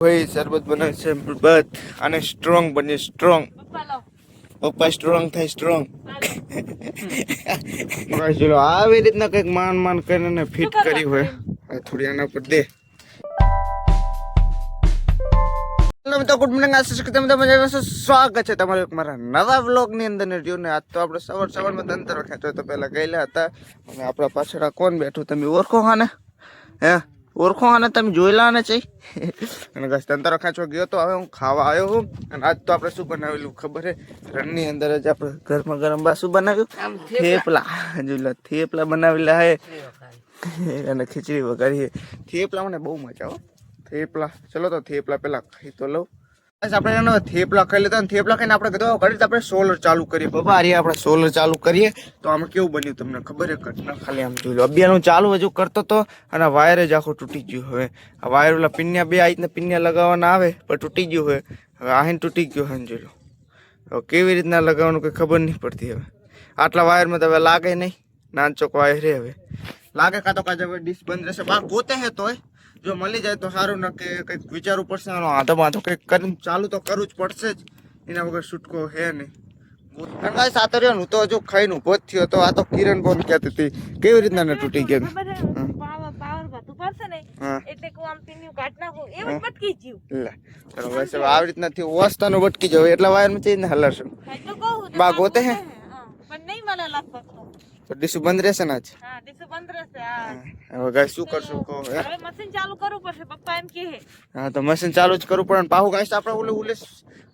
ભાઈ શરબત બનાવે. છે શરબત. અને સ્ટ્રોંગ બને સ્ટ્રોંગ પપ્પા સ્ટ્રોંગ થાય સ્ટ્રોંગ ચલો આવી રીતના કંઈક માન માન કરીને ફિટ કરી હોય. થોડી આના પર દે. તો ગુડ મોર્નિંગ આશીષ કે તમે મજા સ્વાગત છે તમારું એક મારા નવા વ્લોગ અંદર ને રહ્યું ને. આજ તો આપણે સવાર સવારમાં તંતર ખેંચો તો પહેલાં ગયેલા હતા. અને આપણા પાછળ કોણ બેઠું તમે ઓળખો હાને હે? ઓળખો અને તમે જોયેલા ને છે. અને બસ તંતરો ખાંચો ગયો તો હવે હું ખાવા આવ્યો હું. અને આજ તો આપણે શું બનાવેલું ખબર હે રણની અંદર જ આપણે ગરમા ગરમ બા શું બનાવ્યું થેપલા. જોયેલા થેપલા બનાવેલા હે. અને ખીચડી વગાડી થેપલા મને બહુ મજા આવે. થેપલા. ચલો તો થેપલા પહેલાં ખાઈ તો લઉં. બસ આપણે એનો થેપલા ખાઈ લેતા થેપલા ખાઈને આપણે કીધું ઘડી આપણે સોલર ચાલુ કરીએ. બાબા અરે આપણે સોલર ચાલુ કરીએ. તો આમ કેવું બન્યું તમને ખબર ઘટના ખાલી આમ જોઈ લો. અભિયાનું ચાલુ હજુ કરતો તો, અને વાયર જ આખું તૂટી ગયું હવે. આ વાયર ઓલા પિન્યા બે આ રીતના પિન્યા લગાવવાના આવે, પણ તૂટી ગયું હવે. હવે આહીન તૂટી ગયું જોઈ લો. હવે કેવી રીતના લગાવવાનું કંઈ ખબર નહીં પડતી હવે. આટલા વાયરમાં તો હવે લાગે નહીં. નાનચોક વાયર રે હવે. લાગે કાં તો કાં હવે ડીશ બંધ રહેશે. બા ગોતે હે તોય. જો મળી જાય તો સારું ન કે કંઈક વિચારવું પડશે. આધો માધો કંઈક કરીને ચાલુ તો કરવું જ પડશે જ. એના વગર છૂટકો હે નહીં. કારણ કે સાતરિયો હું તો હજુ ખાઈને ઊભો જ થયો તો આ તો કિરણ બોલ કહેતી હતી. કેવી રીતના ને તૂટી હવે આવી રીતના ઓસ્તાનું વટકી જાવ એટલા વાયરમાં ચીને હલાશું ખાઈ તો બા ગોતે હે? પણ નહીં મને લગભગ તો ડીસુ બંધ રહેશે ને આજ? હા ડીસુ બંધ રહેશે હા. હવે ગાય શું કરશું કહો હવે મશીન ચાલુ કરવું પડશે પપ્પા એમ કહે. હા તો મશીન ચાલુ જ કરવું પડે ને પાહુ ગાઈસ આપણે ઓલે ઓલે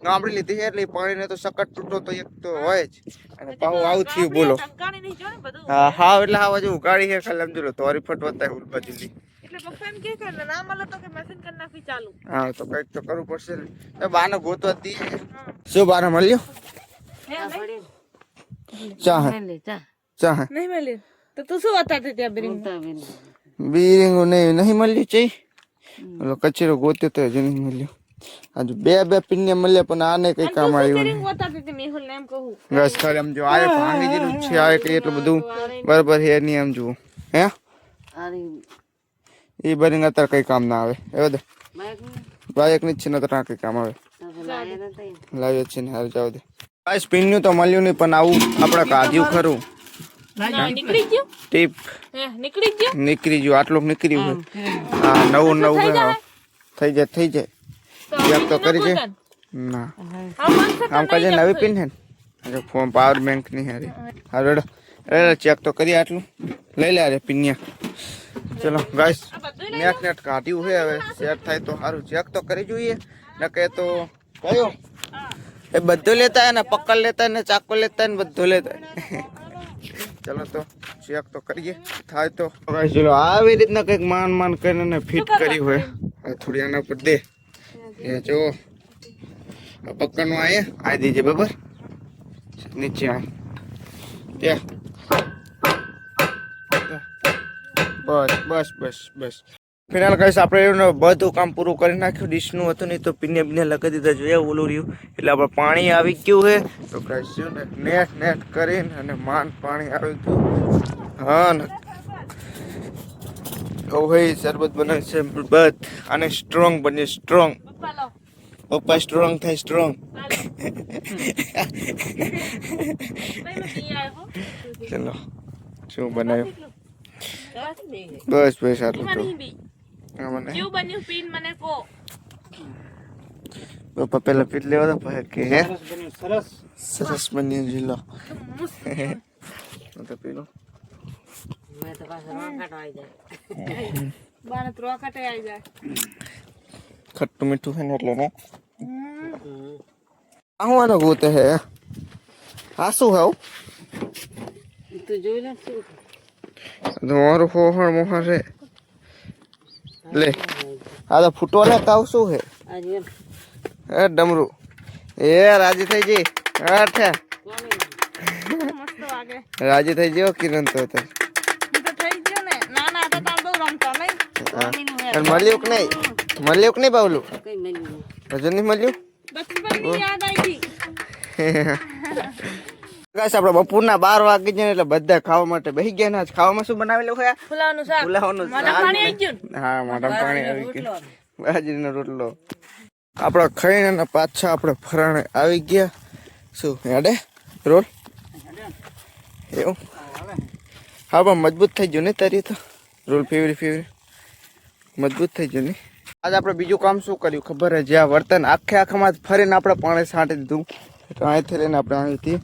ગામડી લીધી છે એટલે પાણીને તો સકટ તૂટો તો એક તો હોય જ. અને પાહુ આવું થયું બોલો. ટંકાણી નહીં જો ને બધું. હા હા એટલે આવા હજુ ગાડી છે ખાલી સમજો તોરી ફટવતા ઉલ બાજુલી એટલે પપ્પા એમ કહે કે ના મળે તો કે મશીન કરી નાખી ચાલુ. હા તો કંઈક તો કરવું પડશે ને. બાને ગોતવા જ દઈએ શું બાને મળ્યો? હે, ચા હે. ચા નહીં મળ્યું? તો તું શું બતાવતી ત્યાં બિરિંગ બીરિંગો નહીં નહીં મળ્યું ચઈ ઓલો કચેરો ગોત્યો તો હજુ નહીં મળ્યો. આજે બે બે પિન્ને મળ્યા પણ આને કઈ કામ આવ્યું બિરિંગ બતાવતી હતી મેહુલ ને એમ કહું. નહીં બસ ખાલી આમ જો આ ભાંગી જેલું છે આ કઈ એટલું બધું બરાબર હે નહીં આમ જુઓ. હે? એ બરિંગ અત્યારે કઈ કામ ના આવે. એ દે બાયકની છે ને તો કઈ કામ આવે. લાવ્યો છે ને હાલ જાવ દે. આ સ્પિનનું તો મળ્યું નહીં પણ આવું આપણે કાઢ્યું ખરું. નીકળી ગયું? ટીપ. નીકળી ગયું? નીકળી ગયું આટલું નીકળ્યું હા નવું નવું હે. થઈ જાય થઈ જાય. તો તો કરી છે? ના. આમ કાજે નવી પિન છે ને? ફોન પાવર બેંકની હારી. હા રેડો. રેડો ચેક તો કરીએ આટલું. લઈ લે અરે પિનિયા ચલો ગાઈસ નેટ નેટ કાઢ્યું છે હવે. સેટ થાય તો સારું. ચેક તો કરી જોઈએ. ન કે તો કયો? એ બધું લેતા હે ને પકડ લેતા ને ચાકો લેતા ને બધું લેતા. ચલો તો ચેક તો કરીએ. થાય તો. ગાઈસ ચલો આવી રીતના કંઈક માન માન કરીને ફિટ કરી હોય. આ થોડી આના પર દે. એ જો. આ પકડનું આયે આ દીજે બરાબર? નીચે આ. ત્યાં બસ બસ બસ બસ. ફિનાલ કહીશ આપણે બધું કામ પૂરું કરી નાખ્યું, ડીશનું હતું નહીં તો પીને પીને લગાવી દીધા જોઈએ ઓલું રહ્યું. એટલે આપણે પાણી આવી ગયું છે. તો કહીશ ને નેટ નેટ કરીને અને માન પાણી આવી ગયું. હા ને. ભાઈ શરબત બનાવે છે શરબત અને સ્ટ્રોંગ બને સ્ટ્રોંગ પપ્પા સ્ટ્રોંગ થાય સ્ટ્રોંગ. ચલો, શું બનાવ્યું? બસ. બસ, આટલું મને. કેવું બન્યું પીન મને કો પપ્પા પેલા પીટ લેવા દો પછી કે હે? સરસ બન્યું જીલો તો પી લો બાને તો રોકાટે આવી જાય. ખટ્ટું મીઠું છે ને એટલે ને. આ હું આનો ગોતે હે. આ શું હે તમારું ફોહણ મોહા છે. લે આ તો ફૂટો કાવ શું હે એ ડમરું. એ રાજી થઈ જઈ અઠે રાજી થઈ ગયો કિરણ તો. તો ને. ના ના મળ્યું કે નહીં? મળ્યું કે નહીં બાવલું? હજુ નહીં. મળ્યું? યાદ આવી ગાઈસ આપણે બપોરના બાર વાગી જાય એટલે બધા ખાવા માટે બહી ગયા ને. આજ ખાવામાં શું બનાવેલું હોય? ફુલાવાનું શાક. ફુલાવાનું મોઢા પાણી આવી ગયું. હા મોઢા પાણી આવી ગયું. બાજરીનો રોટલો. આપણા ખાઈને અને પાછા આપણે ફરાણે આવી ગયા. શું હેડે? રોલ? એવું? હા પણ મજબૂત થઈ ગયું ને તારી તો. રોલ ફેવરી ફેવરી. મજબૂત થઈ ગયું ને. આજે આપણે બીજું કામ શું કર્યું ખબર હે જ્યાં વર્તન આખે આખામાં ફરીને આપણે પાણી છાંટી દીધું. તો અહીંથી લઈને આપણે અહીંથી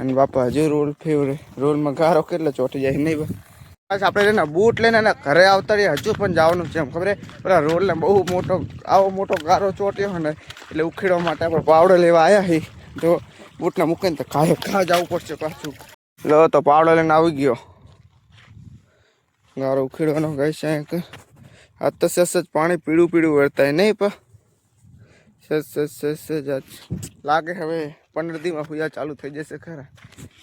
અને બાપા હજુ રોલ ફેવરે રોલમાં ગારો કેટલો ચોટી જાય નહીં બસ આપણે લઈને બૂટ લઈને એના ઘરે આવતા રહીએ, હજુ પણ જવાનું છે એમ, ખબર હે પેલા રોલને બહુ મોટો, આવો મોટો ગારો ચોટ્યો હોય ને એટલે ઉખેડવા માટે આપણે પાવડો લેવા આવ્યા છીએ તો બૂટને મૂકીને તો કાંઈ ઘા જવું પડશે પાછું. લો, તો પાવડો લઈને આવી ગયો. ગારો ઉખેડવાનો ગઈ છે આ તો સસ જ પાણી પીળું પીળું વર્તાય નહીં પા. સસ સસ સસ જ. લાગે હવે. પંદર દીમાં પૂજા ચાલુ થઈ જશે ખરા.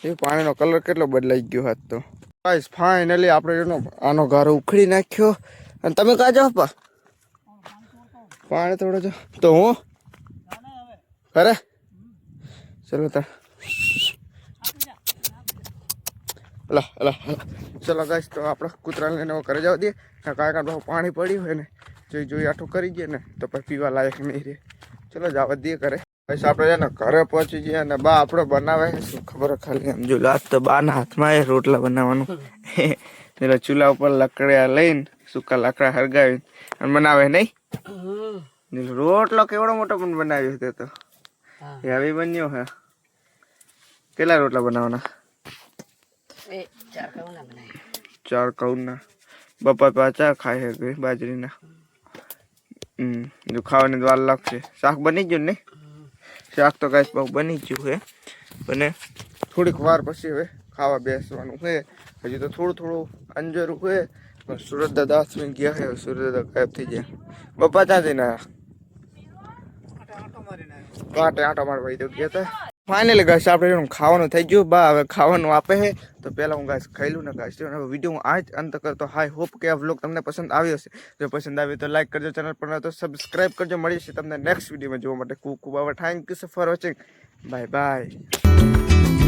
એ પાણીનો કલર કેટલો બદલાઈ ગયો હાથ તો. ગાઈસ ફાઇનલી આપણે એનો, આનો ગારો ઉખડી નાખ્યો. અને તમે કાં જાઓ પા? પાણી થોડો જો. તો હું? ખરે? ચલો અલા અલા અલા. ચલો ગાઈસ તો આપણે કૂતરાને લઈને ઘરે જવા દઈએ. કાંઈ કાંઈ પાણી પડ્યું હોય ને, જોઈ જોઈ આઠું કરી દઈએ ને, તો પછી પીવા લાયક નહીં રહે. ચલો જવા દઈએ ઘરે. પછી આપણે છે ને ઘરે પહોંચી જઈએ અને બા આપણે બનાવે. શું ખબર ખાલી એમ જો લાત તો બાના હાથમાં એ રોટલા બનાવવાનું. એટલે ચૂલા ઉપર લકડિયા લઈને સૂકા લાકડા હરગાવીને અને બનાવે નહીં રોટલો કેવડો મોટો પણ બનાવ્યો તે. તો એ હવે બન્યો હે. કેટલા રોટલા બનાવવાના? ચાર કૌના બપોર પાછા ખાય છે બાજરીના. હમ જો ખાવાની દ્વાર વાર લાગશે. શાક બની ગયું ને? શાક તો કાંઈ બહુ બની ગયું છે. અને થોડીક વાર પછી હવે ખાવા બેસવાનું છે. હજી તો થોડું થોડું અંજરું છે. પણ સુરત દાદા હાથમાં ગયા છે. સુરત દાદા ગાયબ થઈ ગયા. બપા ત્યાંથી ના? કાંટે આટો મારવા તો ગયા હતા ફાઇનલી ગાઈસ આપણે ખાવાનું થઈ ગયું. બા, હવે ખાવાનું આપે છે. તો પહેલાં હું ગાઈસ ખાઈ લઉં ને ગાઈસ હવે વીડિયો હું આ જ અંત કરતો. હાઈ હોપ કે આ વ્લોગ તમને પસંદ આવ્યો હશે. જો પસંદ આવ્યો તો લાઈક કરજો ચેનલ પર તો સબસ્ક્રાઈબ કરજો. જશે તમને નેક્સ્ટ વિડીયોમાં જોવા માટે. ખૂબ ખૂબ આભાર. Thank you for watching bye bye